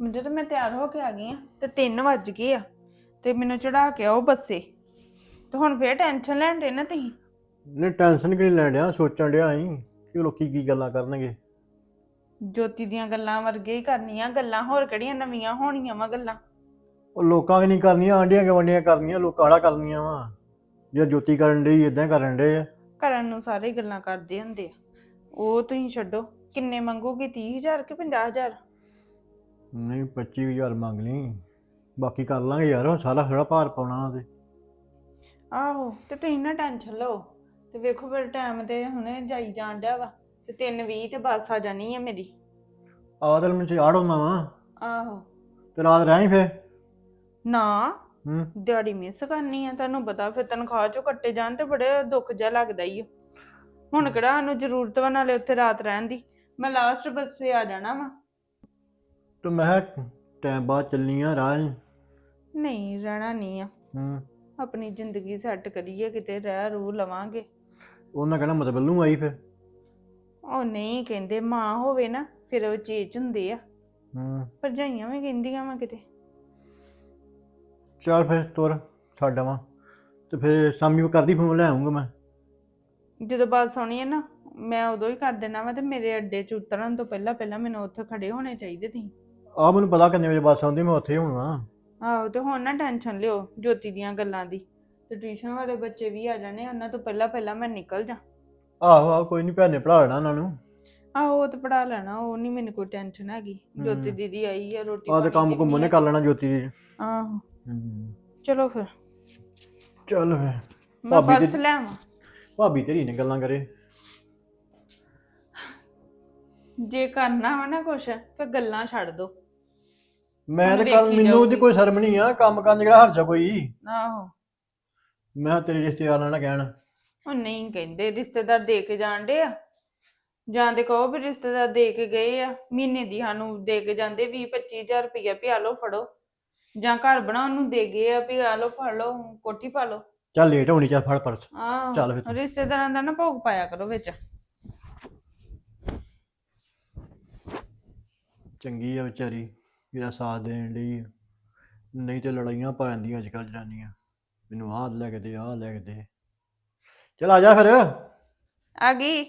ਮੈਨੂੰ ਤਾਂ ਮੈਂ ਤਿਆਰ ਹੋ ਕੇ ਆ ਗਈ ਆ ਤੇ 3 ਵੱਜ ਗਏ ਆ ਤੇ ਮੈਨੂੰ ਚੜਾ ਕੇ ਆਓ ਬੱਸੇ। ਤੇ ਹੁਣ ਫੇਰ ਟੈਨਸ਼ਨ ਲੈਣ ਦੇ ਨਾ ਤੁਸੀਂ? ਨਹੀਂ ਟੈਨਸ਼ਨ ਕਿਉਂ ਲੈਣ ਡਿਆ? ਸੋਚਣ ਡਿਆ ਸੀ ਕਿ ਲੋਕੀ ਕੀ ਗੱਲਾਂ ਕਰਨਗੇ। ਜੋਤੀ ਦੀਆਂ ਗੱਲਾਂ ਵਰਗੇ ਹੀ ਕਰਨੀਆਂ ਗੱਲਾਂ ਹੋਰ ਕਿਹੜੀਆਂ ਨਵੀਆਂ ਹੋਣੀਆਂ ਵਾ ਗੱਲਾਂ? ਉਹ ਲੋਕਾਂ ਕਿ ਨਹੀਂ ਕਰਨੀਆਂ ਆਂਡੀਆਂ ਗਵੰਡੀਆਂ ਕਰਨੀਆਂ ਲੋਕਾਂ ਵਾਲਾ ਕਰਨੀਆਂ ਵਾ। ਜੇ ਜੋਤੀ ਕਰਨ ਡਈ ਇਦਾਂ ਕਰਨ ਡੇ ਆ। ਕਰਨ ਨੂੰ ਸਾਰੇ ਗੱਲਾਂ ਕਰਦੇ ਹੁੰਦੇ ਆ। ਉਹ ਤੁਸੀਂ ਛੱਡੋ ਕਿੰਨੇ ਮੰਗੋਗੇ 30000 ਕਿ 50000 ਨਹੀਂ 25000 ਮੰਗ ਲਈ। ਬਾਕੀ ਕਰ ਲਾਂਗੇ ਯਾਰ ਸਾਰਾ ਥੋੜਾ ਭਾਰ ਪਾਉਣਾ ਤੇ। ਆਹੋ ਤੇ ਤੁਸੀਂ ਨਾ ਟੈਨਸ਼ਨ ਲਓ। ਤੇ ਵੇਖੋ ਫਿਰ ਟਾਈਮ ਤੇ ਹੁਣੇ ਜਾਈ ਜਾਣ ਡਿਆ ਵਾ। ਤੇ 3:20 ਤੇ ਬੱਸ ਆ ਜਾਣੀ ਆ ਮੇਰੀ। ਤਾਂ ਮੈਨੂੰ ਚਾੜ ਹੁੰਦਾ ਵਾ। ਆਹੋ। ਤੇ ਰਾਤ ਰਹਿ ਫੇ ਨਾ। ਹੂੰ। ਦਿਹਾੜੀ ਮਿਸ ਕਰਨੀ ਆ ਤੁਹਾਨੂੰ ਪਤਾ ਫਿਰ ਤਨਖਾਹ ਚੋਂ ਕੱਟੇ ਜਾਣ ਤੇ ਬੜੇ ਦੁੱਖ ਜਿਹਾ ਲੱਗਦਾ ਈ। ਹੁਣ ਕਿਹੜਾ ਸਾਨੂੰ ਜ਼ਰੂਰਤ ਵਾ ਨਾਲੇ ਉੱਥੇ ਰਾਤ ਰਹਿਣ ਦੀ। ਮੈਂ ਲਾਸਟ ਬੱਸੇ ਆ ਜਾਣਾ ਵਾ। ਤੇ ਮੈਂ ਟਾਈਮ ਬਾਅਦ ਚੱਲਨੀ ਆ ਰਾਹ। ਨਹੀਂ ਰਹਿਣਾ ਨਹੀਂ ਆ। ਹੂੰ। ਆਪਣੀ ਜ਼ਿੰਦਗੀ ਸੈੱਟ ਕਰੀਏ ਕਿਤੇ ਰਹਿ ਰੂ ਲਵਾਂਗੇ। ਉਹਨਾਂ ਕਹਿਣਾ ਮਤਲਬ ਨੂੰ ਆਈ ਫੇ ਉਹ ਨਹੀਂ ਕਹਿੰਦੇ ਮਾਂ ਹੋਵੇ ਨਾ ਫਿਰ ਉਹ ਚੇਚ ਹੁੰਦੇ ਆ। ਹੂੰ। ਭਰਜਾਈਆਂ ਵੀ ਕਹਿੰਦੀਆਂ ਵਾ ਕਿਤੇ। ਚੱਲ ਫਿਰ ਤੁਰ ਛੱਡ ਆਵਾਂ। ਤੇ ਫਿਰ ਸ਼ਾਮੀ ਨੂੰ ਕਰਦੀ ਫੋਨ ਲੈ ਆਉਂਗਾ ਮੈਂ। ਜਦੋਂ ਬਾਤ ਸੁਣੀ ਹੈ ਨਾ ਮੈਂ ਉਦੋਂ ਹੀ ਕਰ ਦੇਣਾ ਵਾ ਤੇ ਮੇਰੇ ਅੱਡੇ ਚ ਉਤਰਨ ਤੋਂ ਪਹਿਲਾਂ ਪਹਿਲਾਂ ਮੈਨੂੰ ਉੱਥੇ ਖੜੇ ਹੋਣੇ ਚਾਹੀਦੇ ਸੀ ਆ ਮੈਨੂੰ ਪਤਾ ਕਿੰਨੇ ਵਜੇ ਬੱਸ ਆਉਂਦੀ ਮੈਂ ਉੱਥੇ ਹੀ ਹੋਣਾ। ਆਹੋ ਤੇ ਹੁਣ ਨਾ ਟੈਨਸ਼ਨ ਲਿਓ ਜੋਤੀ ਦੀਆਂ ਗੱਲਾਂ ਦੀ। ਤੇ ਟਿਊਸ਼ਨ ਵਾਲੇ ਬੱਚੇ ਵੀ ਆ ਜਾਣੇ ਉਹਨਾਂ ਤੋਂ ਪਹਿਲਾਂ ਪਹਿਲਾਂ ਮੈਂ ਨਿਕਲ ਜਾ। ਆਹੋ ਆਹੋ ਕੋਈ ਨਹੀਂ ਭੈਣੇ ਪੜਾ ਲੈਣਾ ਉਹਨਾਂ ਨੂੰ। ਆਹੋ ਉਹ ਤੇ ਪੜਾ ਲੈਣਾ ਉਹ ਨਹੀਂ ਮੈਨੂੰ ਕੋਈ ਟੈਨਸ਼ਨ ਹੈਗੀ। ਜੋਤੀ। ਦੀਦੀ ਆਈ ਆ ਰੋਟੀ ਆਹ ਤੇ ਕੰਮ ਕੁੰਮ ਨੇ ਕਰ ਲੈਣਾ ਜੋਤੀ ਦੀ। ਆਹੋ। ਹੂੰ। ਚਲੋ ਫਿਰ। ਚੱਲ ਮੈਂ ਭਾਬੀ ਪਰਸ ਲੈ ਆਵਾਂ ਭਾਬੀ ਤੇਰੀ ਨੇ ਗੱਲਾਂ ਕਰੇ। ਜੇ ਕਰਨਾ ਵਾ ਨਾ ਕੁਛ ਫਿਰ ਗੱਲਾਂ ਛੱਡ ਦੋ। ਮੈਂ ਹੁਣ ਤੇ ਕੱਲ ਵੇਖੀ ਮੈਨੂੰ ਉਹਦੀ ਜਾਊਗੀ। ਕੋਈ ਸ਼ਰਮ ਨਹੀਂ ਆ ਕੰਮ ਕਰਨ 'ਚ ਕਿਹੜਾ ਹਰਜਾ ਕੋਈ? ਆਹੋ। ਮੈਂ ਕਿਹਾ ਤੇਰੇ ਰਿਸ਼ਤੇਦਾਰ ਨਾਲ ਨਾ ਕਹਿਣ। ਉਹ ਨਹੀਂ ਕਹਿੰਦੇ ਰਿਸ਼ਤੇਦਾਰ ਦੇ ਕੇ ਜਾਣਦੇ ਆ। ਜਾਂ ਤੇ ਕਹੋ ਵੀ ਰਿਸ਼ਤੇਦਾਰ ਦੇ ਕੇ ਗਏ ਆ। ਮਹੀਨੇ ਦੀ ਸਾਨੂੰ ਦੇ ਕੇ ਜਾਂਦੇ 20 25000 ਰੁਪਇਆ ਵੀ ਆ ਲਓ ਫੜੋ। ਜਾਂ ਘਰ ਬਣਾਉਣ ਨੂੰ ਦੇ ਗਏ ਆ ਵੀ ਆ ਲਓ ਫੜ ਲਓ ਕੋਠੀ ਪਾ ਲਓ। ਚੱਲ ਲੇਟ ਹੋਣੀ ਚੱਲ ਫੜ ਪਰਸ। ਚੱਲ ਫਿਰ। ਤੂੰ। ਰਿਸ਼ਤੇਦਾਰਾਂ ਦਾ ਨਾ ਭੋਗ ਪਾਇਆ ਕਰੋ ਵਿੱਚ। ਚੰਗੀ ਆ ਵਿਚਾਰੀ। ਜਿਹੜਾ ਸਾਥ ਦੇਣ ਲਈ। ਨਹੀਂ ਤੇ ਲੜਾਈਆਂ ਪਾ ਜਾਂਦੀਆਂ ਅੱਜ ਕੱਲ ਜਨਾਨੀਆਂ। ਮੈਨੂੰ ਆਹ ਲੈ ਕੇ ਦੇ ਆਹ ਲੈ ਕੇ ਦੇ। ਚੱਲ ਆ ਜਾ ਫਿਰ। ਆ ਗਈ।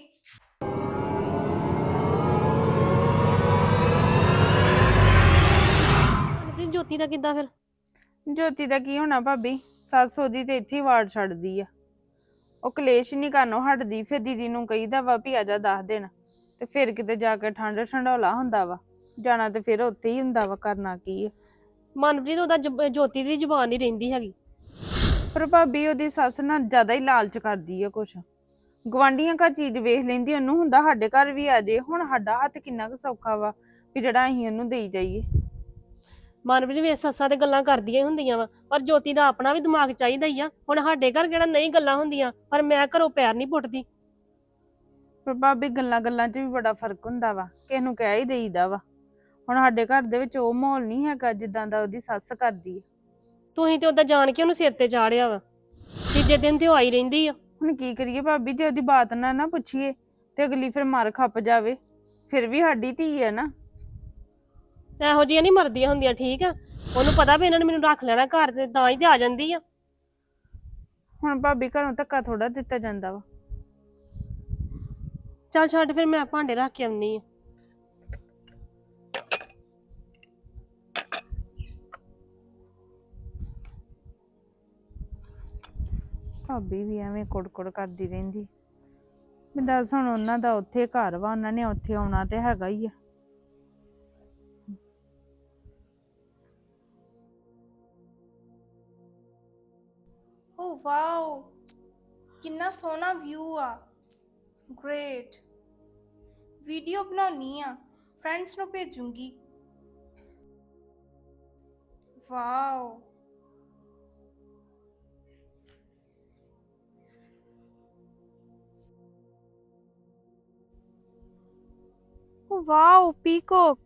ਆਪਣੀ ਜੋਤੀ ਦਾ ਕਿੱਦਾਂ ਫਿਰ? ਜੋਤੀ ਦਾ ਕੀ ਹੋਣਾ ਭਾਬੀ? ਸੱਸ ਉਹਦੀ ਤੇ ਇੱਥੇ ਹੀ ਵਾੜ ਛੱਡਦੀ ਆ। ਉਹ ਕਲੇਸ਼ ਨਹੀਂ ਕਰਨੋਂ ਹਟਦੀ ਫਿਰ ਦੀਦੀ ਨੂੰ ਕਹੀਦਾ ਵਾ ਵੀ ਆ ਜਾ ਦੱਸ ਦੇਣ ਤੇ ਫਿਰ ਕਿਤੇ ਜਾ ਕੇ ਠੰਡ ਠੰਡੋਲਾ ਹੁੰਦਾ ਵਾ। ਜਾਣਾ ਤੇ ਫਿਰ ਉੱਥੇ ਹੀ ਹੁੰਦਾ ਵਾ ਕਰਨਾ ਕੀ ਆ। ਮਨਪ੍ਰੀਤ ਉਹਦਾ ਜਬ- ਜੋਤੀ ਦੀ ਜ਼ੁਬਾਨ ਨਹੀਂ ਰਹਿੰਦੀ ਹੈਗੀ। ਪਰ ਭਾਬੀ ਉਹਦੀ ਸੱਸ ਨਾ ਜ਼ਿਆਦਾ ਹੀ ਲਾਲਚ ਕਰਦੀ ਆ ਕੁਛ। ਗਵਾਂਡੀਆਂ ਘਰ ਚੀਜ਼ ਵੇਖ ਲੈਂਦੀ ਉਹਨੂੰ ਹੁੰਦਾ ਸਾਡੇ ਘਰ ਵੀ ਆ ਜੇ ਹੁਣ ਸਾਡਾ ਹੱਥ ਕਿੰਨਾ ਕੁ ਸੌਖਾ ਵਾ ਵੀ ਜਿਹੜਾ ਅਸੀਂ ਉਹਨੂੰ ਦੇਈ ਜਾਈਏ। ਮਨਪ੍ਰੀਤ ਵੀ ਸੱਸਾਂ ਤੇ ਗੱਲਾਂ ਕਰਦੀਆਂ ਹੀ ਹੁੰਦੀਆਂ ਵਾ ਪਰ ਜੋਤੀ ਦਾ ਆਪਣਾ ਵੀ ਦਿਮਾਗ ਚਾਹੀਦਾ ਹੀ ਆ। ਹੁਣ ਸਾਡੇ ਘਰ ਕਿਹੜਾ ਨਹੀਂ ਗੱਲਾਂ ਹੁੰਦੀਆਂ ਪਰ ਮੈਂ ਘਰੋਂ ਪੈਰ ਨਹੀਂ ਪੁੱਟਦੀ। ਪਰ ਭਾਬੀ ਗੱਲਾਂ ਗੱਲਾਂ 'ਚ ਵੀ ਬੜਾ ਫ਼ਰਕ ਹੁੰਦਾ ਵਾ ਕਿਸੇ ਨੂੰ ਕਹਿ ਹੀ ਦੇਈਦਾ ਵਾ। ਹੁਣ ਸਾਡੇ ਘਰ ਦੇ ਵਿੱਚ ਉਹ ਮਾਹੌਲ ਨਹੀਂ ਹੈਗਾ ਜਿੱਦਾਂ ਦਾ ਉਹਦੀ ਸੱਸ ਕਰਦੀ ਆ। ਤੁਸੀਂ ਤੇ ਉਹਦਾ ਜਾਣ ਕੇ ਉਹਨੂੰ ਸਿਰ ਤੇ ਚਾੜਿਆ ਵਾ ਤੀਜੇ ਦਿਨ ਤੇ ਉਹ ਆਈ ਰਹਿੰਦੀ ਆ। ਹੁਣ ਕੀ ਕਰੀਏ ਭਾਬੀ ਜੇ ਉਹਦੀ ਬਾਤ ਨਾ ਨਾ ਪੁੱਛੀਏ ਤੇ ਅਗਲੀ ਫਿਰ ਮਰ ਖੱਪ ਜਾਵੇ ਫਿਰ ਵੀ ਸਾਡੀ ਧੀ ਹੈ ਨਾ। ਇਹੋ ਜਿਹੀਆਂ ਨਹੀਂ ਮਰਦੀਆਂ ਹੁੰਦੀਆਂ ਠੀਕ ਆ? ਉਹਨੂੰ ਪਤਾ ਵੀ ਇਹਨਾਂ ਨੇ ਮੈਨੂੰ ਰੱਖ ਲੈਣਾ ਘਰ ਤੇ ਤਾਂ ਹੀ ਤੇ ਆ ਜਾਂਦੀ ਆ। ਹੁਣ ਭਾਬੀ ਘਰੋਂ ਧੱਕਾ ਥੋੜਾ ਦਿੱਤਾ ਜਾਂਦਾ ਵਾ। ਚੱਲ ਛੱਡ ਫਿਰ ਮੈਂ ਭਾਂਡੇ ਰੱਖ ਕੇ ਆਉਣੀ ਆ। ਭਾਬੀ ਵੀ ਐਵੇਂ ਕੁੜਕੁੜ ਕਰਦੀ ਰਹਿੰਦੀ। ਮੈਂ ਦੱਸ ਹੁਣ ਉਹਨਾਂ ਦਾ ਉੱਥੇ ਘਰ ਵਾ, ਉਹਨਾਂ ਨੇ ਉੱਥੇ ਆਉਣਾ ਤੇ ਹੈਗਾ ਹੀ ਆ। ਓ ਵਾਓ, ਕਿੰਨਾ ਸੋਹਣਾ ਵਿਊ ਆ। ਗ੍ਰੇਟ ਵੀਡੀਓ ਬਣਾਉਣੀ ਆ ਫਰੈਂਡਸ ਨੂੰ ਭੇਜੂੰਗੀ। ਵਾਓ। ਵਾਓ ਪੀਕੋਕ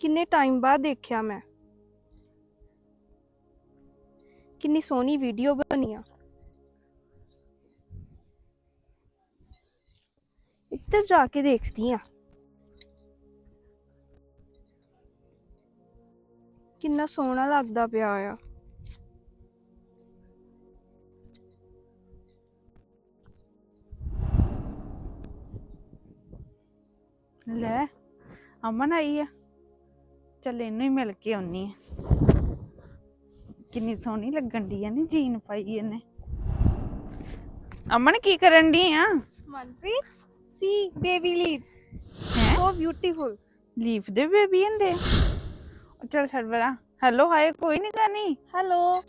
ਕਿੰਨੇ ਟਾਈਮ ਬਾਅਦ ਦੇਖਿਆ ਮੈਂ। ਕਿੰਨੀ ਸੋਹਣੀ ਵੀਡੀਓ ਬਣੀ ਆ। ਇੱਧਰ ਜਾ ਕੇ ਦੇਖਦੀ ਆ। ਕਿੰਨਾ ਸੋਹਣਾ ਲੱਗਦਾ ਪਿਆ ਆ। ਲੈ ਅਮਨ ਆਈ ਆ। ਚੱਲ ਇਹਨੂੰ ਹੀ ਮਿਲ ਕੇ ਆਉਣੀ ਆ। ਕਿੰਨੀ ਸੋਹਣੀ ਲੱਗਣ ਦੀ ਆ ਨੀ ਜੀਨ ਪਾਈ ਇਹਨੇ। ਅਮਨ ਕੀ ਕਰਨ ਦੀ ਆ? Manpreet see baby leaves. ਹੈ? So beautiful. ਲੀਫ ਦੇ ਬੇਬੀ ਹੁੰਦੇ। ਆ। ਚੱਲ ਛੱਡ ਬਰਾ। ਹੈਲੋ ਹਾਏ ਕੋਈ ਨਹੀਂ ਕਰਨੀ। ਹੈਲੋ।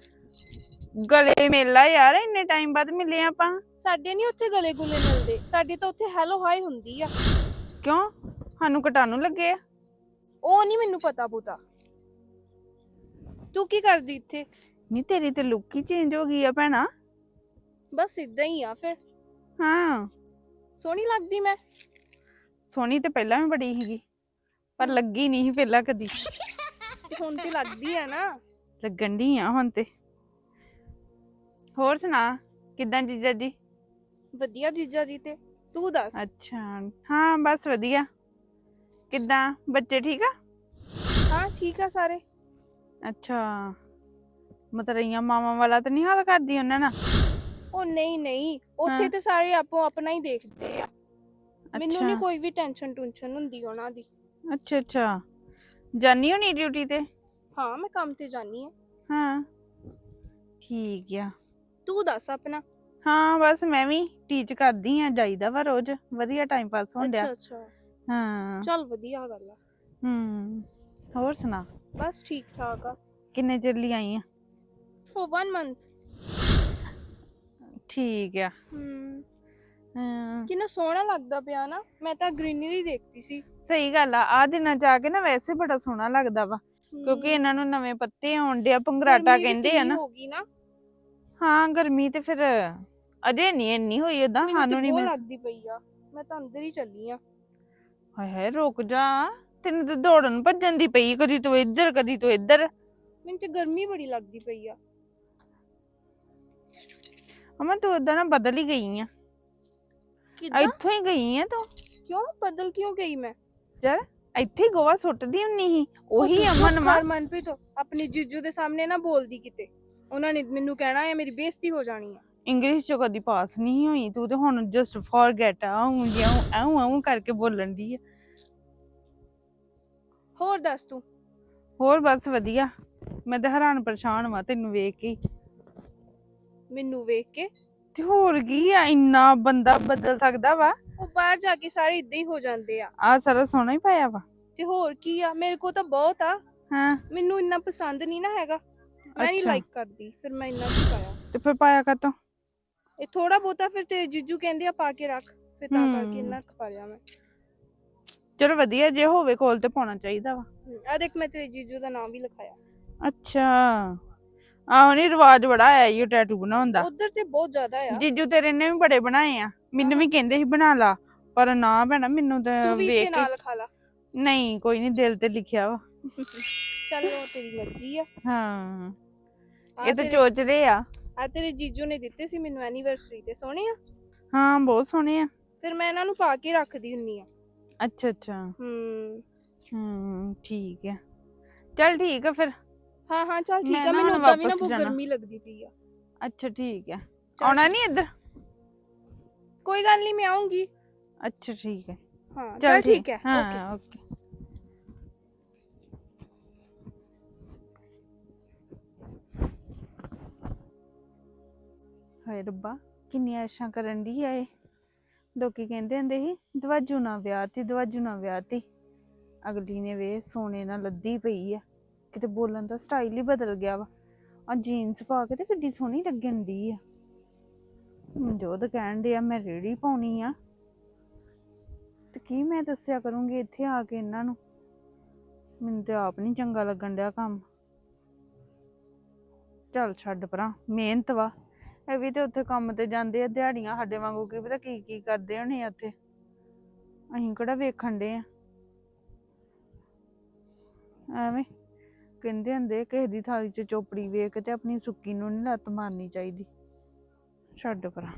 ਗਲੇ ਮੇਲਾ ਯਾਰ ਇੰਨੇ ਟਾਈਮ ਬਾਅਦ ਮਿਲੇ ਆਪਾਂ। ਸਾਡੇ ਨਹੀਂ ਉੱਥੇ ਗਲੇ ਗੁਲੇ ਮਿਲਦੇ। ਸਾਡੇ ਤਾਂ ਉੱਥੇ ਹੈਲੋ ਹਾਈ ਹੁੰਦੀ ਆ। ਕਿਉਂ? ਸਾਨੂੰ ਕਟਾਣੂ ਲੱਗੇ ਆ। ਉਹ ਨਹੀਂ ਮੈਨੂੰ ਪਤਾ ਪੁੱਤਾ ਤੂੰ ਕੀ ਕਰਦੀ ਇੱਥੇ? ਨਹੀਂ ਤੇਰੀ ਤੇ ਲੁੱਕ ਹੀ ਚੇਂਜ ਹੋ ਗਈ ਆ ਭੈਣਾ। ਬਸ ਇਦਾਂ ਹੀ ਆ ਫਿਰ। ਹਾਂ। ਸੋਹਣੀ ਲੱਗਦੀ ਮੈਂ। ਸੋਹਣੀ ਤੇ ਪਹਿਲਾਂ ਵੀ ਬੜੀ ਸੀਗੀ ਪਰ ਲੱਗੀ ਨਹੀਂ ਸੀ ਪਹਿਲਾਂ ਕਦੀ। ਤੇ ਹੁਣ ਤੇ ਲੱਗਦੀ ਆ ਨਾ। ਲੱਗਣ ਦੀ ਆ ਹੁਣ ਤੇ। ਹੋਰ ਸੁਣਾ ਕਿੱਦਾਂ ਜੀਜਾ ਜੀ? ਵਧੀਆ ਜੀਜਾ ਜੀ ਤੇ। ਤੂੰ ਦੱਸ। ਅੱਛਾ ਹਾਂ ਬਸ ਵਧੀਆ। ਕਿੱਦਾਂ? ਬੱਚੇ ਠੀਕ ਆ? ਹਾਂ ਠੀਕ ਆ ਸਾਰੇ। ਅੱਛਾ ਮਤਰਈਆਂ ਮਾਵਾਂ ਵਾਲਾ ਤਾਂ ਨਹੀਂ ਹਾਲ ਕਰਦੀ ਉਹਨਾਂ ਨਾਲ? ਉਹ ਨਹੀਂ ਨਹੀਂ ਉੱਥੇ ਹਾਂ। ਤੇ ਸਾਰੇ ਆਪੋ ਆਪਣਾ ਹੀ ਦੇਖਦੇ ਆ। ਮੈਨੂੰ ਨਹੀਂ ਅੱਛਾ। ਕੋਈ ਵੀ ਟੈਨਸ਼ਨ ਟੁਨਸ਼ਨ ਹੁੰਦੀ ਉਹਨਾਂ ਦੀ। ਅੱਛਾ ਅੱਛਾ। ਜਾਨੀ ਹੋਣੀ ਡਿਊਟੀ ਤੇ? ਹਾਂ ਮੈਂ ਕੰਮ ਤੇ ਜਾਨੀ ਆ। ਹਾਂ। ਠੀਕ ਆ। ਤੂੰ ਦੱਸ ਆਪਣਾ। ਹਾਂ ਬਸ ਮੈਂ ਵੀ ਟੀਚ ਕਰਦੀ ਆ ਜਾਈਦਾ ਵਾ ਰੋਜ਼। ਵਧੀਆ ਟਾਈਮ ਪਾਸ ਹੋਣ ਅੱਛਾ ਡਿਆ। ਅੱਛਾ ਹਾਂ। ਚੱਲ ਵਧੀਆ ਗੱਲ ਆ। ਹੂੰ ਹੋਰ ਸੁਣਾ? ਬਸ ਠੀਕ ਠਾਕ ਆ। ਕਿੰਨੇ ਚਿਰ ਲਈ ਆਈ ਆ? ਫॉर 1 ਮੰਥ ਠੀਕ ਆ। ਹਾਂ, ਕਿੰਨਾ ਸੋਹਣਾ ਲੱਗਦਾ ਪਿਆ ਨਾ। ਮੈਂ ਤਾਂ ਗ੍ਰੀਨਰੀ ਦੇਖਦੀ ਸੀ। ਸਹੀ ਗੱਲ ਆ। ਆ ਦਿਨਾਂ ਆ ਕੇ ਨਾ ਵੈਸੇ ਬੜਾ ਸੋਹਣਾ ਲੱਗਦਾ ਵਾ। ਕਿਉਂਕਿ ਇਹਨਾਂ ਨੂੰ ਨਵੇਂ ਪੱਤੇ ਆਉਣ ਡਿਆ ਪੰਗਰਾਟਾ ਗਰਮੀ ਵੀ ਕਹਿੰਦੇ ਆ ਨਾ। ਹਾਂ ਗਰਮੀ ਤੇ ਫਿਰ ਅਜੇ ਨਹੀਂ ਇੰਨੀ ਹੋਈ ਓਦਾਂ ਮੈਨੂੰ ਸਾਨੂੰ ਤੇ ਨਹੀਂ ਬਹੁਤ ਮੈਂ ਲੱਗਦੀ ਪਈ ਆ। ਮੈਂ ਤਾਂ ਅੰਦਰ ਹੀ ਚੱਲੀ ਆ। ਹਾਏ ਹਾਏ ਰੁਕ ਜਾ। ਤੈਨੂੰ ਤੇ ਦੌੜਨ ਭੱਜਣ ਦੀ ਪਈ ਕਦੀ ਤੂੰ ਇੱਧਰ ਕਦੀ ਤੂੰ ਇੱਧਰ। ਮੈਨੂੰ ਤੇ ਗਰਮੀ ਬੜੀ ਲੱਗਦੀ ਪਈ ਆ। ਅਮਨ ਤੂੰ ਓਦਾਂ ਨਾ ਬਦਲ ਹੀ ਗਈ ਆ। ਕਿੱਦਾਂ? ਇੱਥੋਂ ਹੀ ਗਈ ਆ ਤੂੰ। ਕਿਉਂ? ਬਦਲ ਕਿਉਂ ਗਈ ਮੈਂ? ਯਾਰ ਇੱਥੇ ਹੀ ਗੋਆ ਸੁੱਟਦੀ ਹੁੰਨੀ ਸੀ। ਉਹੀ ਅਮਨ ਘਰ ਮਨਪ੍ਰੀਤ ਆਪਣੇ ਜੀਜੂ ਦੇ ਸਾਹਮਣੇ ਨਾ ਬੋਲਦੀ ਕਿਤੇ। ਉਹਨਾਂ ਨੇ ਮੈਨੂੰ ਕਹਿਣਾ ਹੈ ਮੇਰੀ ਬੇਇੱਜ਼ਤੀ ਹੋ ਜਾਣੀ ਆ। ਇੰਗਲਿਸ਼ ਚ ਕਦੀ ਪਾਸ ਨਹੀਂ ਹੋਈ ਤੂੰ ਤੇ ਹੁਣ ਜਸਟ ਫੋਰਗੇਟ ਆਉਂ ਜਿਉਂ ਆਉਂ ਆਉਂ ਕਰਕੇ ਬੋਲਣ ਦੀ ਆ। ਹੋਰ ਦੱਸ ਤੂੰ? ਹੋਰ ਬਸ ਵਧੀਆ। ਮੈਂ ਤਾਂ ਹੈਰਾਨ ਪਰੇਸ਼ਾਨ ਵਾਂ ਤੈਨੂੰ ਵੇਖ ਕੇ। ਹੀ। ਮੈਨੂੰ ਵੇਖ ਕੇ? ਤੇ ਹੋਰ ਕੀ ਆ ਇੰਨਾ ਬੰਦਾ ਬਦਲ ਸਕਦਾ ਵਾ? ਉਹ ਬਾਹਰ ਜਾ ਕੇ ਸਾਰੇ ਇਦਾਂ ਹੀ ਹੋ ਜਾਂਦੇ ਆ। ਆ ਸਾਰਾ ਸੋਹਣਾ ਹੀ ਪਾਇਆ ਵਾ। ਤੇ ਹੋਰ ਕੀ ਆ ਮੇਰੇ ਕੋ ਤਾਂ ਬਹੁਤ ਆ। ਹਾਂ। ਮੈਨੂੰ ਇੰਨਾ ਪਸੰਦ ਨਹੀਂ ਨਾ ਹੈਗਾ। ਮੈਂ ਨਹੀਂ ਅੱਛਾ। ਲਾਈਕ ਕਰਦੀ ਫਿਰ ਮੈਂ ਇੰਨਾ ਕੀ ਪਾਇਆ। ਤੇ ਫਿਰ ਪਾਇਆ ਕਾਤੋਂ? ਇਹ ਥੋੜਾ ਬਹੁਤਾ ਫਿਰ ਤੇ ਜੀਜੂ ਕਹਿੰਦੇ ਆ ਪਾ ਕੇ ਰੱਖ ਫਿਰ ਤਾਂ। ਕਰਕੇ ਇੰਨਾ ਪਾ ਲਿਆ ਮੈਂ। ਚਲੋ ਵਧੀਆ ਜੇ ਹੋਵੇ ਕੋਲ ਤੇ ਪਾਉਣਾ ਚਾਹੀਦਾ ਵਾ। ਆ ਦੇਖ ਮੈਂ ਤੇਰੇ ਜੀਜੂ ਦਾ ਨਾਮ ਵੀ ਲਿਖਾਇਆ। ਅੱਛਾ ਆਹੋ ਨਹੀਂ ਰਿਵਾਜ ਬੜਾ ਆਇਆ ਈ ਟੈਟੂ ਬਣਾਉਣ ਦਾ। ਉਧਰ ਤੇ ਬਹੁਤ ਜ਼ਿਆਦਾ ਆ। ਜੀਜੂ ਤੇਰੇ ਨੇ ਵੀ ਬੜੇ ਬਣਾਏ ਆ। ਮੈਨੂੰ ਵੀ ਕਹਿੰਦੇ ਸੀ ਬਣਾ ਲਾ ਪਰ ਨਾ ਭੈਣਾ ਮੈਨੂੰ ਤਾਂ ਵੇਖ ਕੇ ਨਾਲ ਖਾ ਲਾ। ਨਹੀਂ ਕੋਈ ਨਹੀਂ ਦਿਲ ਤੇ ਲਿਖਿਆ ਵਾ। ਚੱਲ ਤੇਰੀ ਮਰਜ਼ੀ ਆ। ਹਾਂ। ਇਹ ਤਾਂ ਚੋਚਦੇ ਆ। ਆ ਤੇਰੇ ਜੀਜੂ ਨੇ ਦਿੱਤੇ ਸੀ ਮੈਨੂੰ ਐਨੀਵਰਸਰੀ ਤੇ ਸੋਹਣੇ ਆ? ਹਾਂ ਬਹੁਤ ਸੋਹਣੇ ਆ। ਫਿਰ ਮੈਂ ਇਹਨਾਂ ਨੂੰ ਪਾ ਕੇ ਰੱਖਦੀ ਹੁੰਨੀ ਆ। ਅੱਛਾ ਅੱਛਾ। ਹੂੰ। ਹੂੰ ਠੀਕ ਆ। ਚੱਲ ਠੀਕ ਆ ਫਿਰ। ਹਾਂ ਹਾਂ ਚੱਲ ਠੀਕ ਮੈਂ ਨਾ ਮੈਨੂੰ ਉਦਾਂ ਵੀ ਨਾ ਵਾਪਸ ਬਹੁਤ ਜਾਣਾ। ਗਰਮੀ ਲੱਗਦੀ ਪਈ ਆ। ਅੱਛਾ ਠੀਕ ਆ। ਚੱਲ ਆਉਣਾ ਨਹੀਂ ਇੱਧਰ? ਕੋਈ ਗੱਲ ਨਹੀਂ ਮੈਂ ਆਉਂਗੀ ਅੱਛਾ ਠੀਕ ਹੈ ਹਾਂ ਚੱਲ ਠੀਕ। ਹੈ ਹਾਂ ਓਕੇ। ਹਾਏ ਰੱਬਾ, ਕਿੰਨੀਆਂ ਐਸ਼ਾਂ ਕਰਨ ਦੀ ਆਏ ਲੋਕੀ ਕਹਿੰਦੇ ਹੁੰਦੇ ਸੀ, ਦਵਾਜੂ ਨਾ ਵਿਆਹਤੀ ਦਵਾਜੂ ਨਾ ਵਿਆਹਤੀ ਅਗਲੀ ਨੇ ਵੇ ਸੋਨੇ ਨਾਲ ਲੱਦੀ ਪਈ ਆ। ਕਿਤੇ ਬੋਲਣ ਦਾ ਸਟਾਈਲ ਹੀ ਬਦਲ ਗਿਆ ਵਾ। ਆ ਜੀਨਸ ਪਾ ਕੇ ਤੇ ਕਿੱਡੀ ਸੋਹਣੀ ਲੱਗਣ ਦੀ ਆ। ਜੋਦ ਕਹਿਣ ਡਿਆ, ਮੈਂ ਰੇੜੀ ਪਾਉਣੀ ਆ। ਤੇ ਕੀ ਮੈਂ ਦੱਸਿਆ ਕਰੂੰਗੀ ਇੱਥੇ ਆ ਕੇ ਇਹਨਾਂ ਨੂੰ? ਮੈਨੂੰ ਤੇ ਆਪ ਨਹੀਂ ਚੰਗਾ ਲੱਗਣ ਡਿਆ ਕੰਮ। ਚੱਲ ਛੱਡ ਪਰਾਂ, ਮਿਹਨਤ ਵਾ। ਇਹ ਵੀ ਤੇ ਉੱਥੇ ਕੰਮ ਤੇ ਜਾਂਦੇ ਆ ਦਿਹਾੜੀਆਂ ਸਾਡੇ ਵਾਂਗੂ ਕੀ ਪਤਾ ਕੀ ਕੀ ਕਰਦੇ ਹੋਣੇ ਆ ਉੱਥੇ। ਅਸੀਂ ਕਿਹੜਾ ਵੇਖਣ ਦੇ ਆ। ਐਵੇਂ ਕਹਿੰਦੇ ਹੁੰਦੇ ਕਿਸੇ ਦੀ ਥਾਲੀ 'ਚ ਚੋਪੜੀ ਵੇਖ ਕੇ ਤੇ ਆਪਣੀ ਸੁੱਕੀ ਨੂੰ ਨਹੀਂ ਲੱਤ ਮਾਰਨੀ ਚਾਹੀਦੀ। ਛੱਡ ਪਰਾਂ।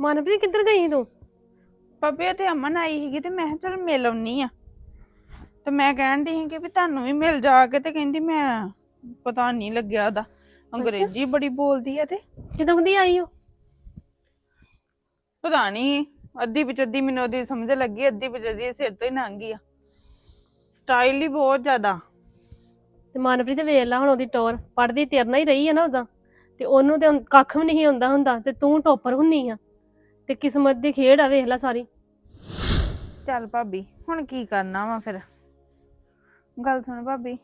ਮਨਪ੍ਰੀਤ ਕਿੱਧਰ ਗਈ ਤੂੰ? ਉਹ ਤੇ ਅਮਨ ਆਈ ਸੀਗੀ ਤੇ ਮੈਂ ਕਿਹਾ ਚਲ ਮਿਲ ਆਉਣੀ ਆ। ਤੇ ਮੈਂ ਕਹਿਣ ਦੀ ਸੀ ਕਿ ਵੀ ਤੁਹਾਨੂੰ ਵੀ ਮਿਲ ਜਾ ਕੇ ਤੇ ਕਹਿੰਦੀ ਮੈਂ ਪਤਾ ਨਹੀਂ ਲੱਗਿਆ ਉਹਦਾ। ਅੰਗਰੇਜ਼ੀ ਬੜੀ ਬੋਲਦੀ ਆ ਤੇ। ਕਿਦੋਂ ਦੀ ਆਈ ਹੋ ਪਤਾ ਨਹੀਂ ਅੱਧੀ ਵਿੱਚ ਅੱਧੀ ਮੈਨੂੰ ਉਹਦੀ ਸਮਝ ਲੱਗੀ ਅੱਧੀ ਵਿੱਚ ਅੱਧੀ ਸਿਰ ਤੋਂ ਹੀ ਲੰਘ ਗਈ ਆ। ਸਟਾਈਲ ਹੀ ਬਹੁਤ ਜ਼ਿਆਦਾ। ਤੇ ਮਨਪ੍ਰੀਤ ਵੇਖ ਲਾ ਹੁਣ ਉਹਦੀ ਟੌਰ ਪੜਦੀ ਤੇਰੇ ਨਾਲ ਹੀ ਰਹੀ ਆ ਨਾ ਉਹਦਾ। ਤੇ ਉਹਨੂੰ ਤੇ ਹੁਣ ਕੱਖ ਵੀ ਨਹੀਂ ਆਉਂਦਾ ਹੁੰਦਾ ਤੇ ਤੂੰ ਟੋਪਰ ਹੁੰਨੀ ਆ। ਤੇ ਕਿਸਮਤ ਦੀ ਖੇਡ ਆ ਵੇਖ ਲਾ ਸਾਰੀ। ਚੱਲ ਭਾਬੀ ਹੁਣ ਕੀ ਕਰਨਾ ਵਾ ਫਿਰ? ਗੱਲ ਸੁਣ ਭਾਬੀ।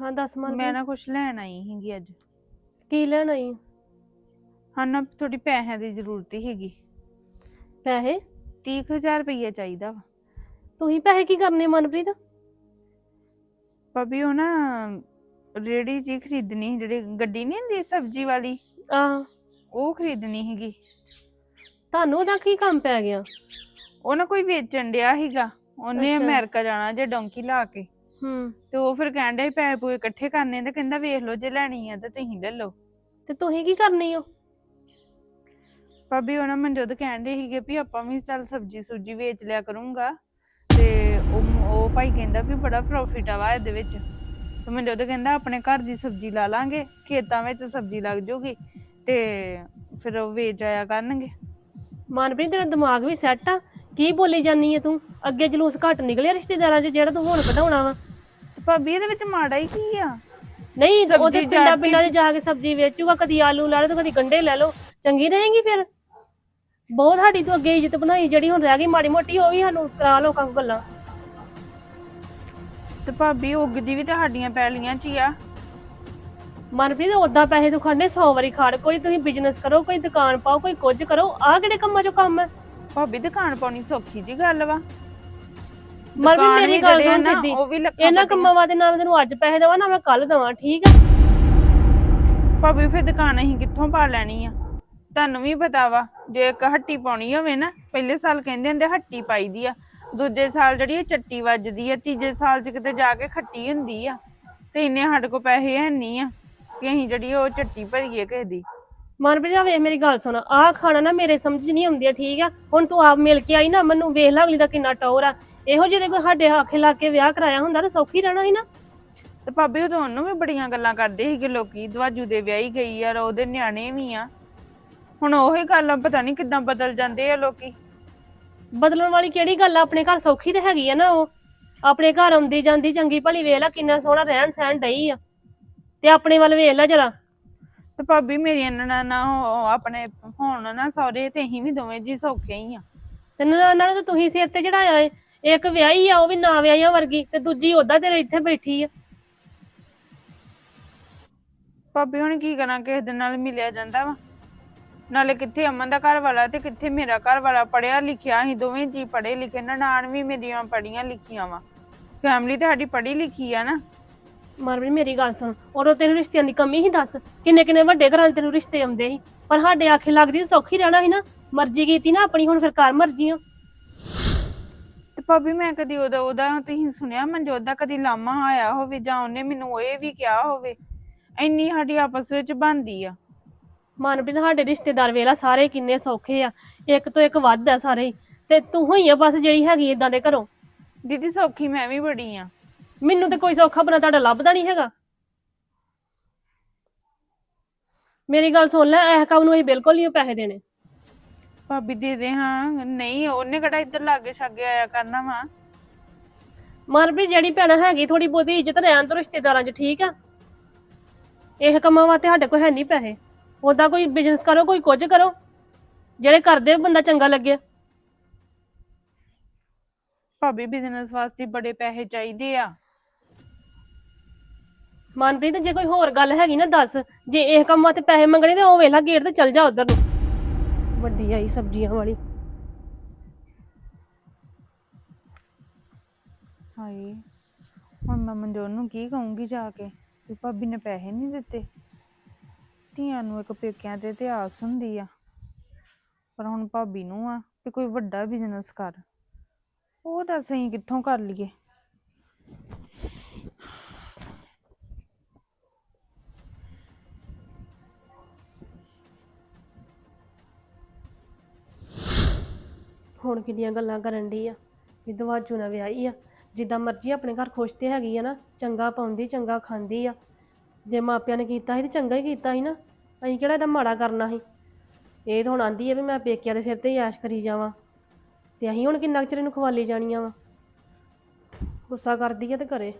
ਹਾਂ ਦੱਸ ਮੈਂ ਮਨਪ੍ਰੀਤ ਨਾ ਕੁਝ ਲੈਣ ਆਈ ਸੀਗੀ ਅੱਜ। ਕੀ ਲੈਣ ਆਈ? ਹਾਂ ਨਾ ਥੋੜੀ ਪੈਸਿਆਂ ਦੀ ਜ਼ਰੂਰਤ ਹੈਗੀ। ਪੈਸੇ? 30000 ਰੁਪਈਆ ਚਾਹੀਦਾ ਵਾ। ਤੁਸੀਂ ਪੈਸੇ ਕੀ ਕਰਨੇ ਮਨਪ੍ਰੀਤ? ਭਾਬੀ ਉਹ ਨਾ ਰੇੜੀ ਜੀ ਖਰੀਦਣੀ ਸੀ ਜਿਹੜੀ ਗੱਡੀ ਨਹੀਂ ਹੁੰਦੀ ਸਬਜ਼ੀ ਵਾਲੀ? ਆਹ। ਉਹ ਖਰੀਦਣੀ ਸੀਗੀ। ਤੁਹਾਨੂੰ ਉਹਦਾ ਕੀ ਕੰਮ ਪੈ ਗਿਆ? ਉਹ ਨਾ ਕੋਈ ਵੇਚਣ ਡਿਆ ਸੀਗਾ। ਉਹਨੇ ਅੱਛਾ। ਅਮਰੀਕਾ ਜਾਣਾ ਜੇ ਡੋਂਕੀ ਲਾ ਕੇ। ਹੂੰ। ਤੇ ਉਹ ਫਿਰ ਕਹਿਣ ਡਿਆ ਸੀ ਪੈਸੇ ਪੂਏ ਇਕੱਠੇ ਕਰਨੇ ਤੇ ਕਹਿੰਦਾ ਵੇਖ ਲਓ ਜੇ ਲੈਣੀ ਆ ਤਾਂ ਤੁਸੀਂ ਲੈ ਲਓ। ਤੇ ਤੁਸੀਂ ਕੀ ਕਰਨੀ ਹੋ ਭਾਬੀ ਉਹ ਨਾ ਮਨਜੋਤ ਕਹਿਣ ਦੇ ਸੀਗੇ ਵੀ ਆਪਾਂ ਵੀ ਚੱਲ ਸਬਜ਼ੀ ਸੁਜੀ ਵੇਚ ਲਿਆ ਕਰੂੰਗਾ ਤੇ ਉਹ ਉਹ ਭਾਈ ਕਹਿੰਦਾ ਵੀ ਬੜਾ ਪ੍ਰੋਫਿਟ ਆ ਵਾ ਇਹਦੇ ਵਿੱਚ। ਤੇ ਮਨਜੋਤ ਕਹਿੰਦਾ ਆਪਣੇ ਘਰ ਦੀ ਸਬਜ਼ੀ ਲਾ ਲਾਂਗੇ ਖੇਤਾਂ ਵਿੱਚ ਸਬਜ਼ੀ ਲੱਗ ਜਾਊਗੀ ਤੇ ਫਿਰ ਉਹ ਵੇਚ ਆਇਆ ਕਰਨਗੇ। ਮਨਪ੍ਰੀਤ ਤੇਰਾ ਦਿਮਾਗ ਵੀ ਸੈੱਟ ਆ। ਕੀ ਬੋਲੀ ਜਾਨੀ ਆ ਤੂੰ? ਅੱਗੇ ਜਲੂਸ ਘੱਟ ਨਿਕਲਿਆ ਰਿਸ਼ਤੇਦਾਰਾਂ 'ਚ ਜਿਹੜਾ ਤੂੰ ਹੁਣ ਕਢਾਉਣਾ ਵਾ। ਭਾਬੀ ਇਹਦੇ ਵਿੱਚ ਮਾੜਾ ਹੀ ਕੀ ਆ? ਨਹੀਂ ਉਹਦੇ ਪਿੰਡਾਂ ਪਿੰਡਾਂ 'ਚ ਜਾ ਕੇ ਸਬਜ਼ੀ ਵੇਚੂਗਾ ਕਦੀ ਆਲੂ ਲੈ ਲਓ ਤੇ ਕਦੀ ਗੰਡੇ ਲੈ ਲਓ। ਚੰਗੀ ਰਹੇਗੀ ਫਿਰ? ਬਹੁਤ ਸਾਡੀ ਤੂੰ ਅੱਗੇ ਇੱਜ਼ਤ ਬਣਾਈ ਜਿਹੜੀ ਹੁਣ ਰਹਿ ਗਈ ਮਾੜੀ ਮੋਟੀ ਉਹ ਵੀ ਸਾਨੂੰ ਕਰਾ ਲੋਕਾਂ ਕੋਲ ਗੱਲਾਂ। ਤੇ ਭਾਬੀ ਉਗਦੀ ਵੀ ਤੁਹਾਡੀਆਂ ਪੈਲੀਆਂ 'ਚ ਹੀ ਆ। ਮਨਪ੍ਰੀਤ ਉਦਾਂ ਪੈਸੇ ਤੂੰ ਖੜਨੇ 100 ਵਾਰੀ ਖੜ। ਕੋਈ ਤੁਸੀਂ ਬਿਜ਼ਨਸ ਕਰੋ ਕੋਈ ਦੁਕਾਨ ਪਾਓ ਕੋਈ ਕੁਝ ਕਰੋ ਆਹ ਕਿਹੜੇ ਕੰਮਾਂ 'ਚੋਂ ਕੰਮ ਹੈ? ਭਾਬੀ ਦੁਕਾਨ ਪਾਉਣੀ ਸੌਖੀ ਜੀ ਗੱਲ ਵਾ। ਮਰ ਵੀ ਮੇਰੀ ਗੱਲ ਸੁਣ ਸਿੱਧੀ। ਉਹ ਵੀ ਲੱਖਾਂ ਇਹਨਾਂ। ਕੰਮਾਂ ਵਾਸਤੇ ਨਾ ਮੈਂ ਤੈਨੂੰ ਅੱਜ ਪੈਸੇ ਦੇਵਾਂ ਨਾ ਮੈਂ ਕੱਲ ਦੇਵਾਂ ਠੀਕ ਆ? ਭਾਬੀ ਫਿਰ ਦੁਕਾਨ ਅਸੀਂ ਕਿੱਥੋਂ ਪਾ ਲੈਣੀ ਆ? ਤੁਹਾਨੂੰ ਵੀ ਪਤਾ ਵਾ ਜੇ ਇੱਕ ਹੱਟੀ ਪਾਉਣੀ ਹੋਵੇ ਨਾ ਪਹਿਲੇ ਸਾਲ ਕਹਿੰਦੇ ਹੁੰਦੇ ਹੱਟੀ ਪਾਈਦੀ ਆ। ਦੂਜੇ ਸਾਲ ਜਿਹੜੀ ਚੱਟੀ ਵੱਜਦੀ ਆ ਤੀਜੇ ਸਾਲ 'ਚ ਕਿਤੇ ਜਾ ਕੇ ਖੱਟੀ ਹੁੰਦੀ ਆ। ਤੇ ਇੰਨੇ ਸਾਡੇ ਕੋਲ ਪੈਸੇ ਹੈ ਨਹੀਂ ਆ ਕਿ ਅਸੀਂ ਜਿਹੜੀ ਉਹ ਚੱਟੀ ਭਰੀਏ ਕਿਸੇ ਦੀ। ਮਨਪ੍ਰੀਤ ਆ ਵੇਖ ਮੇਰੀ ਗੱਲ ਸੁਣ ਆਹ ਖਾਣਾ ਨਾ ਮੇਰੇ ਸਮਝ 'ਚ ਨਹੀਂ ਆਉਂਦੀ ਆ, ਠੀਕ ਆ? ਹੁਣ ਤੂੰ ਆਪ ਮਿਲ ਕੇ ਆਈ ਨਾ ਮੈਨੂੰ ਵੇਖ ਲਾ ਅਗਲੀ ਦਾ ਕਿੰਨਾ ਟੌਰ ਆ। ਇਹੋ ਜਿਹੇ ਕੋਈ ਸਾਡੇ ਆਖੇ ਲਾ ਕੇ ਵਿਆਹ ਕਰਾਇਆ ਹੁੰਦਾ ਤਾਂ ਸੌਖੀ ਰਹਿਣਾ ਸੀ ਨਾ। ਤੇ ਭਾਬੀ ਉਹ ਉਹਨੂੰ ਵੀ ਬੜੀਆਂ ਗੱਲਾਂ ਕਰਦੇ ਸੀਗੇ ਲੋਕੀ ਦਵਾਜੂ ਦੇ ਵਿਆਹੀ ਗਈ ਆ ਉਹਦੇ ਨਿਆਣੇ ਵੀ ਆ। ਹੁਣ ਉਹੀ ਗੱਲ ਆ, ਪਤਾ ਨਹੀਂ ਕਿੱਦਾਂ ਬਦਲ ਜਾਂਦੇ ਆ ਲੋਕੀ। ਬਦਲਣ ਵਾਲੀ ਕਿਹੜੀ ਗੱਲ ਆ? ਆਪਣੇ ਘਰ ਸੌਖੀ ਤੇ ਹੈਗੀ ਆ ਨਾ ਉਹ। ਆਪਣੇ ਘਰ ਆਉਂਦੀ ਜਾਂਦੀ ਚੰਗੀ ਭਲੀ ਵੇਖ ਲੈ ਕਿੰਨਾ ਸੋਹਣਾ ਰਹਿਣ ਸਹਿਣ ਡਈ ਆ। ਤੇ ਆਪਣੇ ਵੱਲ ਵੇਖ ਲੈ ਜਰਾ। ਤੇ ਭਾਬੀ ਮੇਰੀਆਂ ਨਨਾਣਾ ਆਪਣੇ ਹੁਣ ਨਾ ਸਹੁਰੇ ਤੇ ਅਸੀਂ ਵੀ ਦੋਵੇਂ ਜੀ ਸੌਖੇ ਹੀ ਆ। ਤੇ ਨਨਾਣਾ ਨੂੰ ਤਾਂ ਤੁਸੀਂ ਸਿਰ ਤੇ ਚੜਾਇਆ ਏ। ਇੱਕ ਵਿਆਹੀ ਆ ਉਹ ਵੀ ਨਾ ਵਿਆਹੀਆਂ ਵਰਗੀ ਤੇ ਦੂਜੀ ਉਹਦਾ ਤੇਰੇ ਇੱਥੇ ਬੈਠੀ ਆ। ਭਾਬੀ ਹੁਣ ਕੀ ਕਰਾਂ? ਕਿਸੇ ਦੇ ਨਾਲ ਮਿਲਿਆ ਜਾਂਦਾ ਵਾ। ਨਾਲੇ ਕਿੱਥੇ ਅਮਨ ਦਾ ਘਰ ਵਾਲਾ ਤੇ ਕਿੱਥੇ ਮੇਰਾ ਘਰ ਵਾਲਾ ਪੜਿਆ ਲਿਖਿਆ ਅਸੀਂ ਦੋਵੇਂ ਜੀ ਪੜੇ ਲਿਖੇ ਨਨਾਣ ਵੀ ਮੇਰੀਆਂ ਪੜੀਆਂ ਲਿਖੀਆਂ ਵਾ। ਫੈਮਿਲੀ ਤੇ ਸਾਡੀ ਪੜੀ ਲਿਖੀ ਆ ਨਾ। ਮਰਵੀ ਮੇਰੀ ਗੱਲ ਸੁਣ ਉਦੋਂ ਤੈਨੂੰ ਰਿਸ਼ਤਿਆਂ ਦੀ ਕਮੀ ਹੀ ਦੱਸ। ਕਿੰਨੇ ਕਿੰਨੇ ਵੱਡੇ ਘਰਾਂ 'ਚ ਤੈਨੂੰ ਰਿਸ਼ਤੇ ਆਉਂਦੇ ਸੀ। ਪਰ ਸਾਡੇ ਆਖੇ ਲੱਗਦੀ ਸੌਖੀ ਰਹਿਣਾ ਸੀ ਨਾ। ਮਰਜ਼ੀ ਕੀਤੀ ਨਾ ਆਪਣੀ ਹੁਣ ਫਿਰ ਕਰ ਮਰਜ਼ੀ ਆ। ਭਾਬੀ ਮੈਂ ਕਦੀ ਉਹਦਾ ਉਹਦਾ ਤੁਸੀਂ ਸੁਣਿਆ ਮਨਜੋਤ ਦਾ ਕਦੀ ਲਾਮਾ ਆਇਆ ਹੋਵੇ ਜਾਂ ਉਹਨੇ ਮੈਨੂੰ ਇਹ ਵੀ ਕਿਹਾ ਹੋਵੇ? ਇੰਨੀ ਸਾਡੀ ਆਪਸ ਵਿੱਚ ਬਣਦੀ ਆ। ਮਨਪ੍ਰੀਤ ਸਾਡੇ ਰਿਸ਼ਤੇਦਾਰ ਵੇਲਾ ਸਾਰੇ ਕਿੰਨੇ ਸੌਖੇ ਆ। ਇੱਕ ਤੋਂ ਇੱਕ ਵੱਧ ਆ ਸਾਰੇ। ਹੀ। ਤੇ ਤੂੰ ਹੋਈ ਆ ਬਸ ਜਿਹੜੀ ਹੈਗੀ ਇਦਾਂ ਦੇ ਘਰੋਂ। ਦੀਦੀ ਸੌਖੀ ਮੈਂ ਵੀ ਬੜੀ ਆ। ਮੈਨੂੰ ਤੇ ਕੋਈ ਸੌਖਾ ਬਣਾ ਤੁਹਾਡਾ ਲੱਭਦਾ ਨਹੀਂ ਹੈਗਾ। ਮੇਰੀ ਗੱਲ ਸੁਣ ਲੈ ਇਹ ਕੰਮ ਨੂੰ ਅਸੀਂ ਬਿਲਕੁਲ ਨਹੀਂ ਪੈਸੇ ਦੇਣੇ। ਭਾਬੀ ਦੇ ਦੇ ਹਾਂ। ਨਹੀਂ ਉਹਨੇ ਕਿਹੜਾ ਇੱਧਰ ਲਾਗੇ ਛਾਗੇ ਆਇਆ ਕਰਨਾ ਵਾ? ਮਨਪ੍ਰੀਤ ਜਿਹੜੀ ਭੈਣ ਹੈਗੀ ਥੋੜੀ ਬਹੁਤੀ ਇੱਜ਼ਤ ਰਹਿਣ ਤੋਂ ਰਿਸ਼ਤੇਦਾਰਾਂ 'ਚ ਠੀਕ ਆ? ਇਹ ਕੰਮਾਂ ਵਾਸਤੇ ਸਾਡੇ ਕੋਲ ਹੈ ਨਹੀਂ ਪੈਸੇ। ਉਦਾਂ ਕੋਈ ਬਿਜ਼ਨਸ ਕਰੋ ਕੋਈ ਕੁਝ ਕਰੋ। ਜਿਹੜੇ ਕਰਦੇ ਬੰਦਾ ਚੰਗਾ ਲੱਗੇ। ਭਾਬੀ ਬਿਜ਼ਨਸ ਵਾਸਤੇ ਬੜੇ ਪੈਸੇ ਚਾਹੀਦੇ ਆ। ਮਨਪ੍ਰੀਤ ਜੇ ਕੋਈ ਹੋਰ ਗੱਲ ਹੈਗੀ ਨਾ ਦੱਸ। ਜੇ ਇਹ ਕੰਮਾਂ ਤੇ ਪੈਸੇ ਮੰਗਣੇ ਤੇ ਉਹ ਵੇਲਾ ਗੇਟ ਤੇ ਚੱਲ ਜਾ ਉਧਰ ਨੂੰ। ਵੱਡੀ ਆਈ ਸਬਜ਼ੀਆਂ ਵਾਲੀ। ਹਾਏ, ਹੁਣ ਮੈਂ ਮਨਜੋਤ ਨੂੰ ਕੀ ਕਹੂੰਗੀ ਜਾ ਕੇ? ਵੀ ਭਾਬੀ ਨੇ ਪੈਸੇ ਨਹੀਂ ਦਿੱਤੇ। ਧੀਆਂ ਨੂੰ ਇੱਕ ਪੇਕਿਆਂ ਤੇ ਤੇ ਆਸ ਹੁੰਦੀ ਆ। ਪਰ ਹੁਣ ਭਾਬੀ ਨੂੰ ਆ ਕਿ ਕੋਈ ਵੱਡਾ ਬਿਜ਼ਨਸ ਕਰ। ਉਹ ਤਾਂ ਅਸੀਂ ਕਿੱਥੋਂ ਕਰ ਲਈਏ? ਹੁਣ ਕਿੰਨੀਆਂ ਗੱਲਾਂ ਕਰਨ ਡਈ ਆ? ਵੀ ਦਵਾਜੂ ਨਾਲ ਵਿਆਹੀ ਆ। ਜਿੱਦਾਂ ਮਰਜ਼ੀ ਆਪਣੇ ਘਰ ਖੁਸ਼ ਤੇ ਹੈਗੀ ਆ ਨਾ, ਚੰਗਾ ਪਾਉਂਦੀ, ਚੰਗਾ ਖਾਂਦੀ ਆ। ਜੇ ਮਾਪਿਆਂ ਨੇ ਕੀਤਾ ਸੀ ਤੇ ਚੰਗਾ ਹੀ ਕੀਤਾ ਸੀ ਨਾ। ਅਸੀਂ ਕਿਹੜਾ ਇਹਦਾ ਮਾੜਾ ਕਰਨਾ ਸੀ? ਇਹ ਤਾਂ ਹੁਣ ਆਂਦੀ ਆ ਵੀ ਮੈਂ ਪੇਕਿਆਂ ਦੇ ਸਿਰ ਤੇ ਹੀ ਐਸ਼ ਕਰੀ ਜਾਵਾਂ। ਤੇ ਅਸੀਂ ਹੁਣ ਕਿੰਨਾ ਕੁ ਚਿਰ ਇਹਨੂੰ ਖਵਾਲੀ ਜਾਣੀਆਂ ਵਾ? ਗੁੱਸਾ ਕਰਦੀ ਆ ਤੇ ਕਰੇ।